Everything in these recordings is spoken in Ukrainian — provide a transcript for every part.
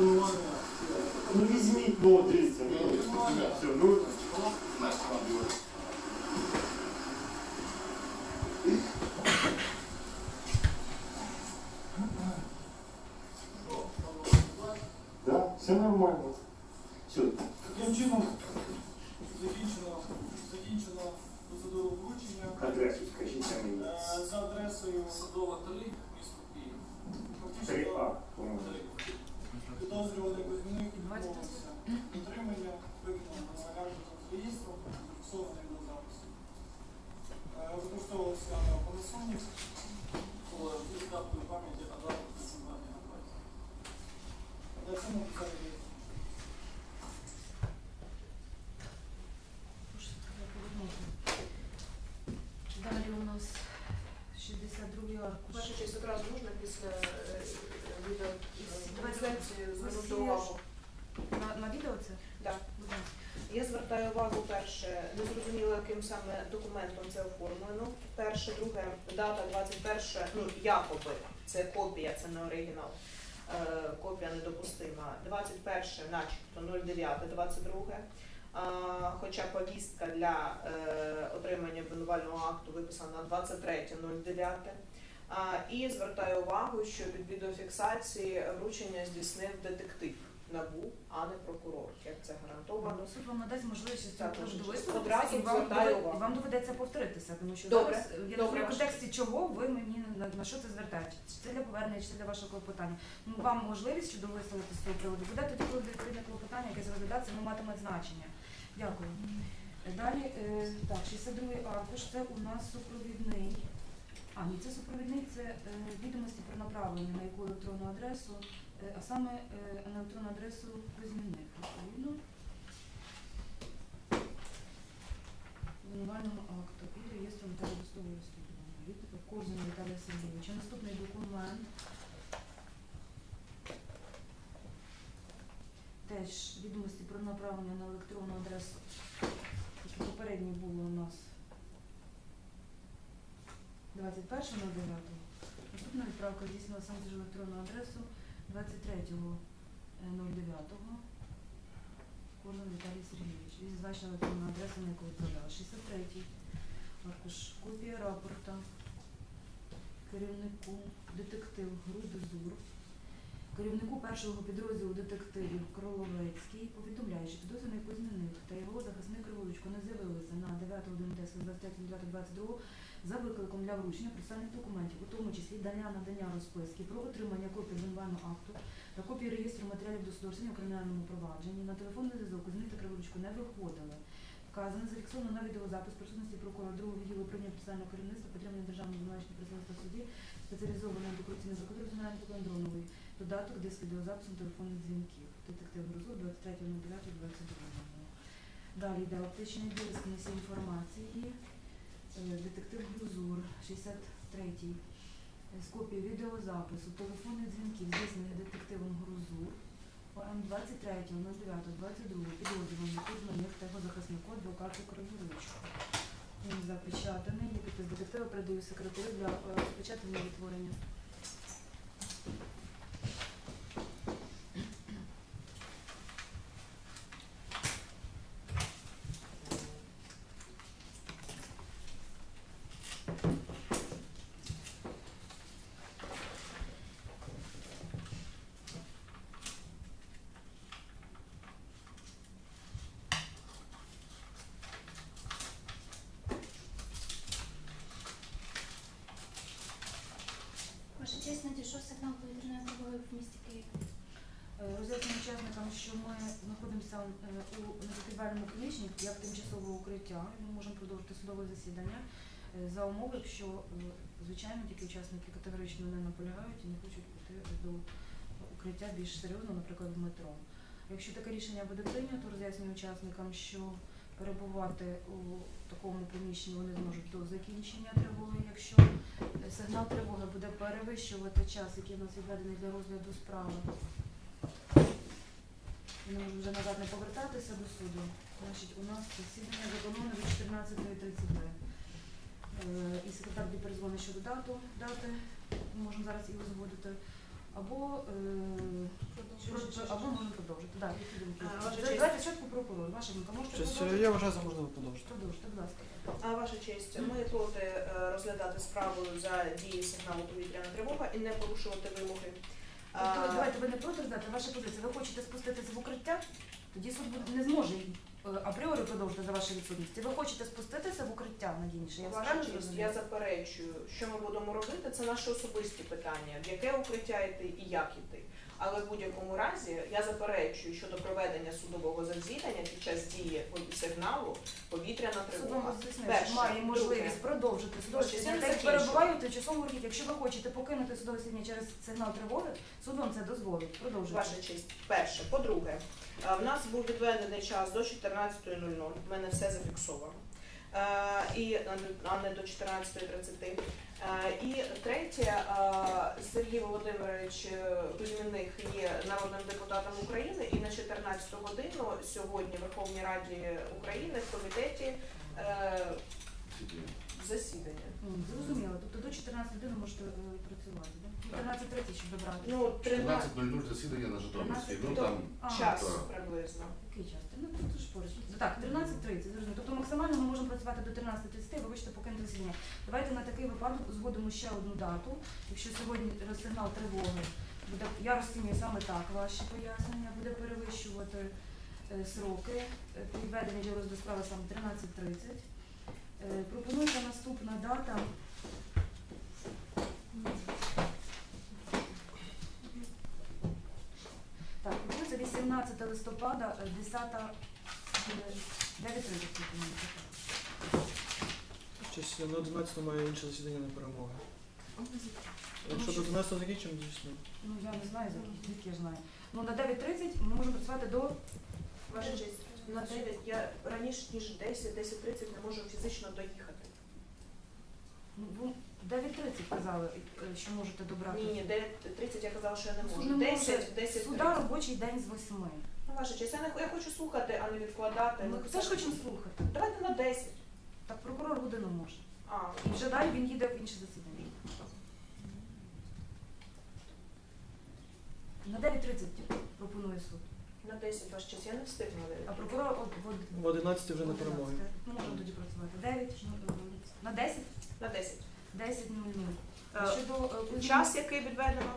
Ну візьміть, ну дивіться, ну все, ну да, все нормально. Все, Таким чином закінчено, закінчено процедуру вручення адресу скажіть мені. Е, за адресою Садова 3, місто Київ. Фактично, 3А, по-моєму. Підозрюваний Кузьміник відмовився. Дотримання виконано належить з реєстру, зафіксований до запису. Е, Використовувався Panasonic, коли з карткою пам'яті адапт працювання на платі. Для цього написали реєстр. Далі у нас 62 аркуш. Ваша честь, одразу можна після е, На, відео це? Так. Я звертаю увагу перше, не зрозуміло, яким саме документом це оформлено. Перше, друге, дата 21, ну якоби це копія, це не оригінал. Е, копія недопустима. 21, начебто 09, 22. А, хоча повістка для е, отримання обвинувального акту виписана на 23.09. І звертаю увагу, що під відеофіксації вручення здійснив детектив НАБУ, а не прокурор, як це гарантовано. Суд вам надасть можливість Так, цього Одразу і вам, довед- вам доведеться повторитися, тому що Добре, зараз е, я добре, в контексті чого ви мені на, на що це звертаєте. Чи це для повернення, чи це для вашого клопотання. Ну, вам можливість щодо висловити з цього приводу буде тоді, коли відповідне клопотання, яке розглядається, воно матиме значення. Дякую. Е, Далі, е, так, 62 аркуш, це у нас супровідний. А, ні, це супровідний, це е, відомості про направлення на яку електронну адресу, е, а саме е, на електронну адресу Кузьміних, відповідно. Обвинувального акту і реєстру матеріалів досудового розслідування. Від Козина Віталія Сергійовича. Наступний документ. Теж відомості про направлення на електронну адресу. Тільки попередній було у нас 21.09. Наступна відправка здійснила саме через електронну адресу 23.09. Кожен Віталій Сергійович. І зазначена електронна адреса, на яку відправляла. 63-й. Аркуш. Копія рапорта керівнику детектив Грудозур. Керівнику першого підрозділу детективів Кроловецький повідомляє, що підозрюваний Кузьміник та його захисник Криволучко не з'явилися на 9.11.23.22 за викликом для вручення представних документів, у тому числі дання надання розписки про отримання копії обвинувального акту та копії реєстру матеріалів розслідування у кримінальному провадженні. На телефонний зв'язок та Криволучко не виходили. Вказано, зафіксовано на відеозапис присутності прокурора другого відділу управління процесуального керівництва підтримання державного звинувачення представництва суді спеціалізованої антикорупційної Національної прокуратури Андронової. Додаток диск відеозаписом телефонних дзвінків. Детектив Грозу 23.09.22. Далі йде оптичний диск носій інформації. Детектив Глузур 63-й. З копією відеозапису телефонних дзвінків здійснених детективом Грузур ОМ 23.09.22 підозрюваний Кузьманих та його захиснику адвокату Кривовичку. Він запечатаний, і підпис детектива передаю секретарю для е, розпечатання відтворення. Ваша честь надійшов сигнал повітряної тривоги в місті Києві. Е, Роз'яснюю учасникам, що ми знаходимося е, у незакрівальному як тимчасове укриття. Ми можемо продовжити судове засідання е, за умови, якщо е, звичайно тільки учасники категорично не наполягають і не хочуть піти до укриття більш серйозно, наприклад, в метро. Якщо таке рішення буде прийнято, роз'яснюю учасникам, що перебувати у такому приміщенні вони зможуть до закінчення тривоги, якщо е, сигнал тривоги буде перевищувати час, який у нас відведений для розгляду справи. Вони можуть вже назад не повертатися до суду. Значить, у нас засідання заплановане від 14.30. Е, І секретар буде перезвонить щодо дату, дати, ми можемо зараз і узгодити. Або е, або можемо продовжити. Да, які думки? А, ваша Давайте честь. давайте спочатку прокурор. Ваша думка, можете Щось, е, продовжити? я вважаю за можливо продовжити. Продовжуйте, будь ласка. А ваша честь, ми проти е, розглядати справу за дії сигналу повітряна тривога і не порушувати вимоги. Тобто, давайте ви не проти знати ваша позиція. Ви хочете спуститися в укриття? Тоді суд не зможе е, апріорі продовжити за ваші відсутності. Ви хочете спуститися в укриття надійніше. Я Ваша честь, я заперечую, що ми будемо робити, це наші особисті питання, в яке укриття йти і як йти. Але в будь-якому разі я заперечую щодо проведення судового засідання під час дії сигналу повітряна тривога. Перше. має можливість Друге. продовжити судове Ось, я засідання. не Так закінчила. перебуває у тимчасовому укритті. Якщо ви хочете покинути судове засідання через сигнал тривоги, суд вам це дозволить. Продовжуйте. Ваша честь. Перше. По-друге, е, в нас був відведений час до 14.00. В мене все зафіксовано. Е, І а не до 14.30. Е, І третє, Сергій Володимирович Кузьміних є народним депутатом України. І на 14 годину сьогодні в Верховній Раді України в комітеті е, засідання. Зрозуміло. Тобто до 14 години можете е, працювати, так? 14.30, щоб добрати. Ну, 13 13.00 засідання на Житомирській. Ну там А, час так. приблизно. Який час? Ну, це ж поруч. Так, 13.30, зрозуміло. Тобто максимально ми можемо працювати до 13.30, ви хочете покинути засідання. Давайте на такий випадок узгодимо ще одну дату. Якщо сьогодні сигнал тривоги буде, я розцінюю саме так ваші пояснення, буде перевищувати е, сроки е, підведення для розгляду справи саме 13.30. Е, пропонується наступна дата. Так, пропонується 18 листопада, е, 10 е, 9.30. Щось на 11 має інше засідання на перемоги. Якщо до 11 закінчимо, звісно. Ну, я не знаю, звідки- я знаю. Ну, на 9.30 ми можемо працювати до... Ваша честь, на 9 я раніше ніж 10, 10.30 не можу фізично доїхати. Ну, ви 9.30 казали, е, що можете добрати. Ні, ні, 9.30 я казала, що я не Суд можу. не може. 10, 10 Суда робочий день з 8. Ну, ваша честь, я, не, я хочу слухати, а не відкладати. Ми Ну, теж хочемо слухати. Давайте на 10. Так прокурор годину може. А, І вже далі він їде в інше засідання. На 9.30 пропонує суд. На 10, ваша честь, я не встигну. на 9. А прокурор от, от, В 11 вже на перемоги. Ну, можемо тоді працювати. 9, ну, на 10? На 10. 10.00. Е, Щодо е, Час, який відведено?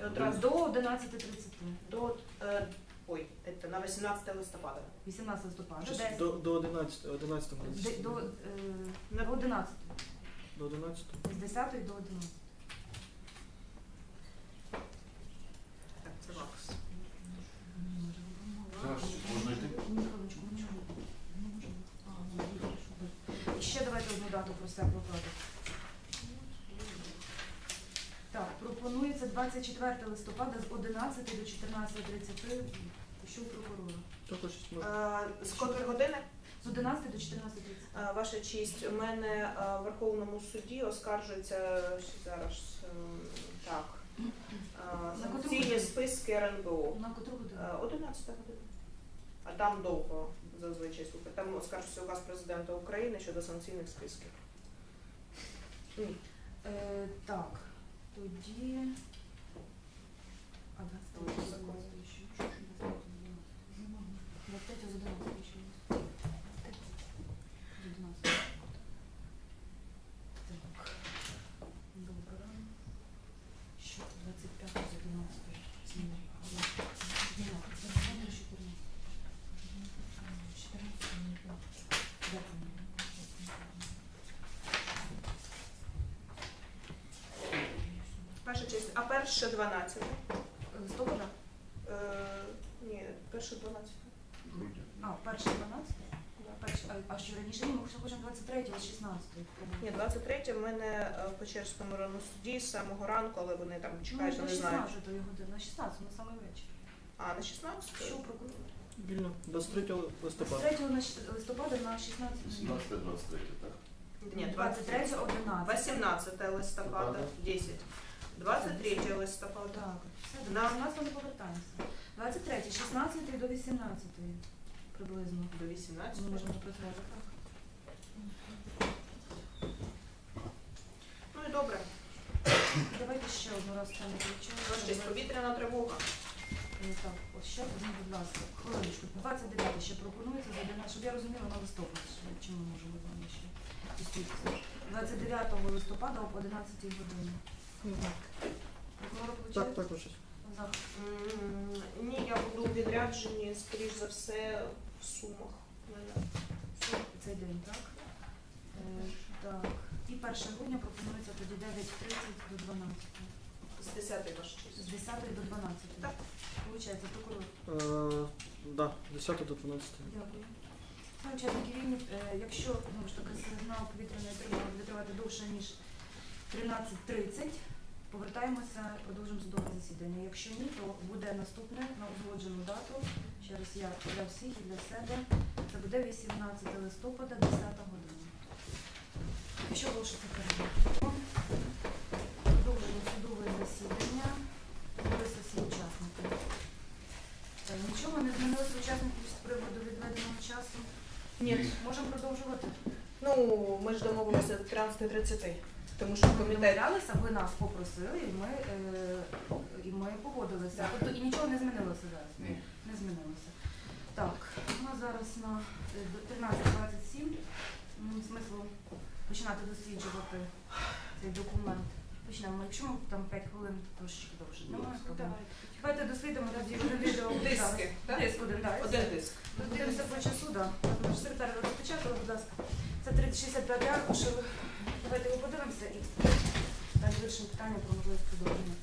І Одразу до 11.30. до, е, ой, це на 18 листопада. 18 листопада. Щось 10. До, до 11, 11 буде Де-. До, е, На- до 11. До 11. З 10 до 11. Так, це вакс. Зараз можна йти. Ні, хвилиночку, не можу. Не можу. А, ну, добре, що ви. І ще давайте одну дату про всяк випадок. Так, пропонується 24 листопада з 11 до 14.30. Що у прокурора? Е, З котрої години? З 11 до 14.30. Е, Ваша честь, у мене е, в Верховному суді оскаржується зараз е, так. е, На котру Санкційні годину? списки РНБО. На котру годину? Е, 11 година. А там довго зазвичай слухати. Там оскаржився указ президента України щодо санкційних списків. Ні. Е, так, тоді. А да, закон. 11 ще. Що ж у нас тут було? Нема. 23 з 11 ще. З 11. Так. Добре. Що 25 з 11? Зміни. Зміна. Це не 14. 14. Ваша честь, а перше 12? Листопада? Е, ні, перше 12. Грудня. А, перше 12? Перше, а, а що раніше? Ні, ми хочемо 23 з 16. Ні, 23 в мене е, в Печерському районному суді з самого ранку, але вони там Ну, чекають, на не знаю. 16 години, на 16, на самий вечір. А, на 16? Що прокурор? Вільно. 23 листопада. 3 на щ- листопада на 16 17 23 так? Ні, 23 11. 18 листопада, 10. 23 листопада. Так, все, На- до 17 не повертаємося. 23, 16 до 18 приблизно. До 18. Ми можемо працювати так. Ну і добре. Давайте ще одну раз там Ваша честь, повітряна тривога. Е, Так, ось ще будь ласка, хвилиночку. 29 ще пропонується за 11, щоб я розуміла на листопад, що- чи ми можемо з вами ще зустрітися. 29 листопада об 11 годині. Прокурор Так, так. За. Ні, я буду у відрядженні, скоріш за все, в Сумах. Цей день, так? Е, так. І 1 грудня пропонується тоді 9.30 до 12. З 10 ваш З честь. 10 до 12. Так. Получається, прокурор. Е, да, 10 до 12. Дякую. Ну, Учасники війни, е, якщо знову ж таки сигнал повітряної тривоги буде тривати довше, ніж 13.30, повертаємося, продовжимо судове засідання. Якщо ні, то буде наступне на узгоджену дату. Ще раз я для всіх і для себе. Це буде 18 листопада, 10 година. Якщо оголошувати перерву. Продовжуємо судове засідання. З'явилися всі учасники. Е, Нічого не змінилося в учасників з приводу відведеного часу. Ні. Можемо продовжувати. Ну, ми ж домовилися до 13.30, тому що Ми комітет домовлялися, ви нас попросили, і ми, е, і ми погодилися. Тобто і нічого не змінилося зараз. Ні. Не змінилося. Так, у нас зараз на е, до 13.27. М, Смислу починати досліджувати цей документ. Почнемо. Якщо ми там 5 хвилин, то трошечки довше. Немає проблем. Давайте дослідимо тоді відео. диски, так? Диск один, так. Один диск. Дивимося по часу, так. Наш секретар розпечатала, будь ласка. Це 365 аркуш. Давайте його подивимося і далі вирішимо питання про можливість продовження.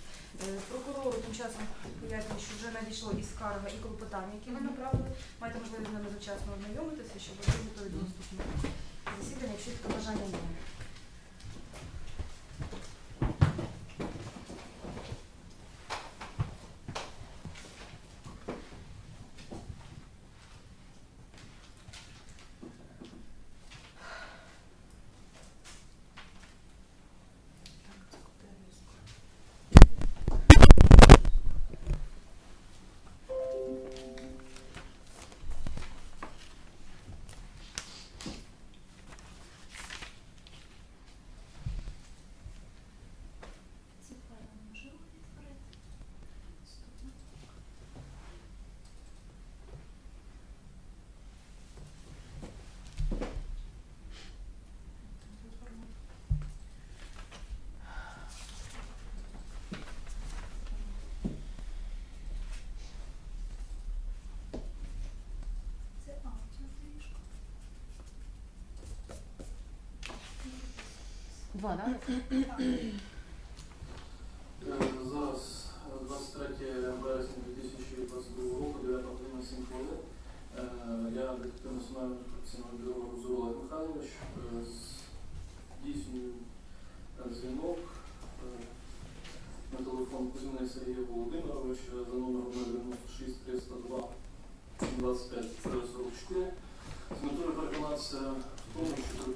Е, Прокурору тим часом пояснюю, що вже надійшло і скарга, і клопотання, які ви направили. Маєте можливість з ними завчасно ознайомитися, щоб ви готові до наступного засідання, якщо таке бажання є. Два, так? Е, Зараз е, 23 вересня 2022 року, 9 година 7 хвилин. Е, Я детектив Розур Олег Михайлович. Е, Здійснюю е, дзвінок е, на телефон Кузьмини Сергія Володимировича за номером 096 302 25 44 з метою переконатися в тому, що це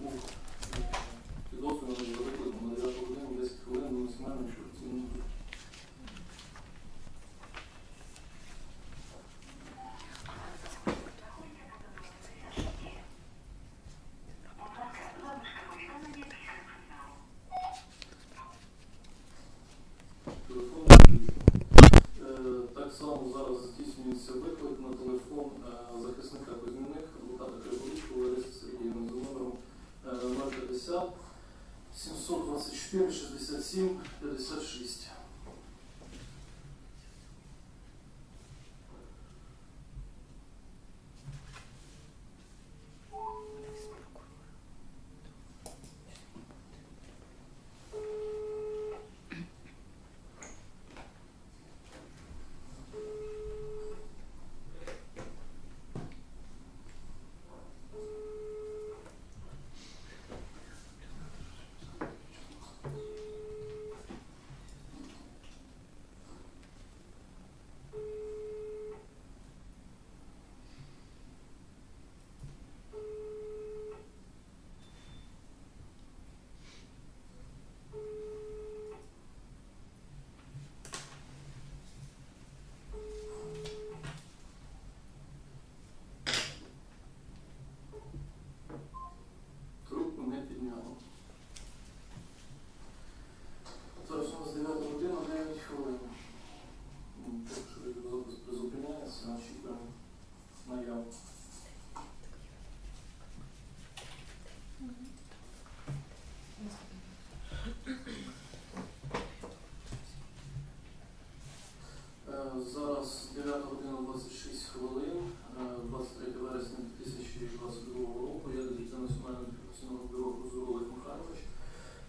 Зараз 9 година 26 хвилин, е, 23 вересня 2022 року. Я директор Національного інформаційного бюро Прозоро Олег Михайлович.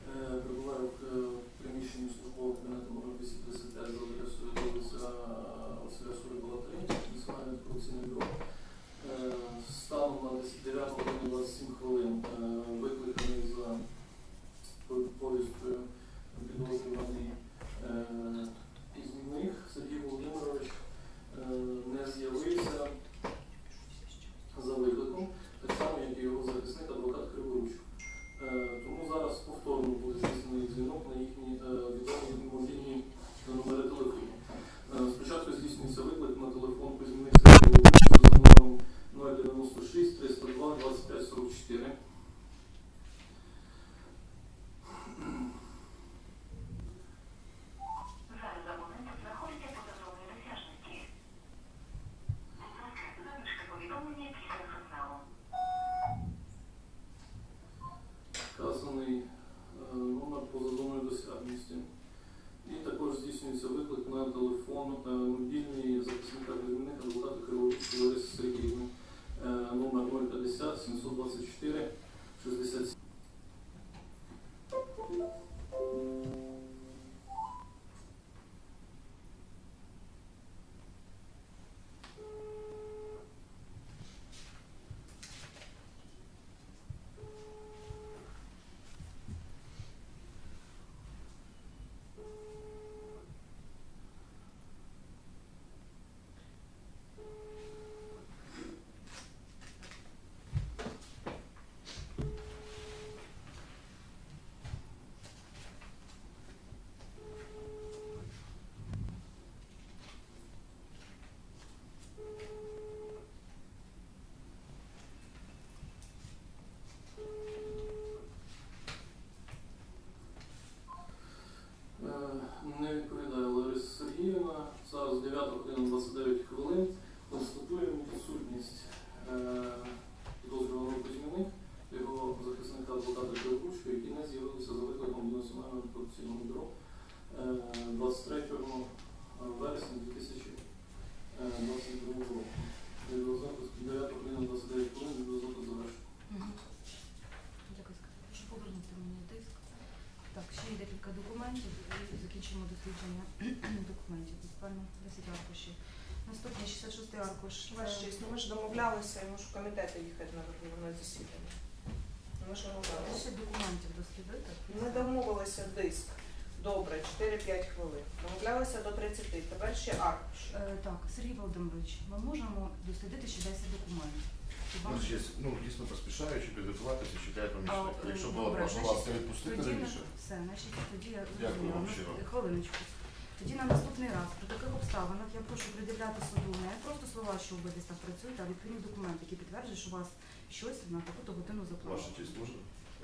Е, Перебуваю в е, приміщенні службового кабінету номер 255 за адресою вулиця Василя Сурикова 3, Національне інформаційне бюро. Буквально 10 аркушів. Наступний 66 аркуш. Ваш честь, ну ми ж домовлялися, я можу в комітети їхати на верховне засідання. Ми ж домовлялися. ще документів дослідити. Ми домовилися диск. Добре, 4-5 хвилин. Домовлялися до 30. Тепер ще аркуш. Е, так, Сергій Володимирович, ми можемо дослідити ще 10 документів. Ну, ще, ну, дійсно поспішаючи, підготуватися, чекає А, помічник. е, Якщо було добре, прошу значить, ласка відпустити Тоді раніше. все, значить, тоді я Дякую вам щиро. Хвилиночку. Тоді на наступний раз при таких обставинах я прошу приділяти суду не просто слова, що ви десь так працюєте, а відповідні документи, які підтверджують, що у вас щось на таку-то годину Ваша честь можна?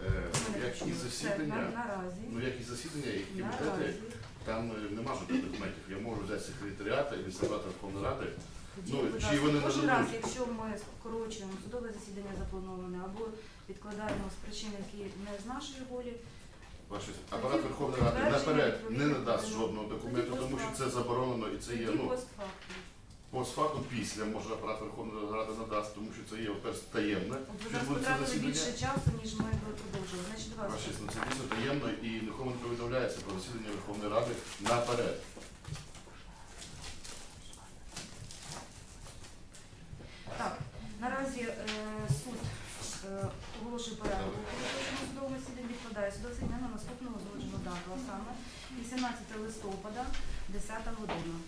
Е, мене як і почули. Все, засідання, наразі. ну як і засідання, і комітети, Наразі. там е, нема жодних документів. Я можу взяти секретаріата і адміністрата Верховної Ради. Тоді, Ну, будь чи ласка, вони кожен нададуть? раз, якщо ми скорочуємо судове засідання заплановане або відкладаємо з причин, які не з нашої волі, Ваша апарат Верховної Ради наперед не надасть жодного документу, тому що це заборонено і це є ну постфактум після може апарат Верховної Ради надасть, тому що це є перш таємне. Ви це потратили більше часу, ніж ми продовжили. Значить, два ну це дійсно таємно і нікому не повідомляється про засідання Верховної Ради наперед. Так, наразі е, суд е, оголошує порядок. У до на наступного узгоджену дату, а саме 18 листопада, 10 година.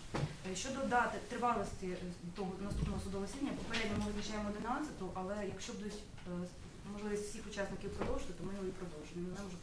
Е, Щодо дати тривалості е, того наступного судового сіння, попередньо ми визначаємо 11, але якщо будуть е, можливість всіх учасників продовжити, то ми його і продовжимо. Не можу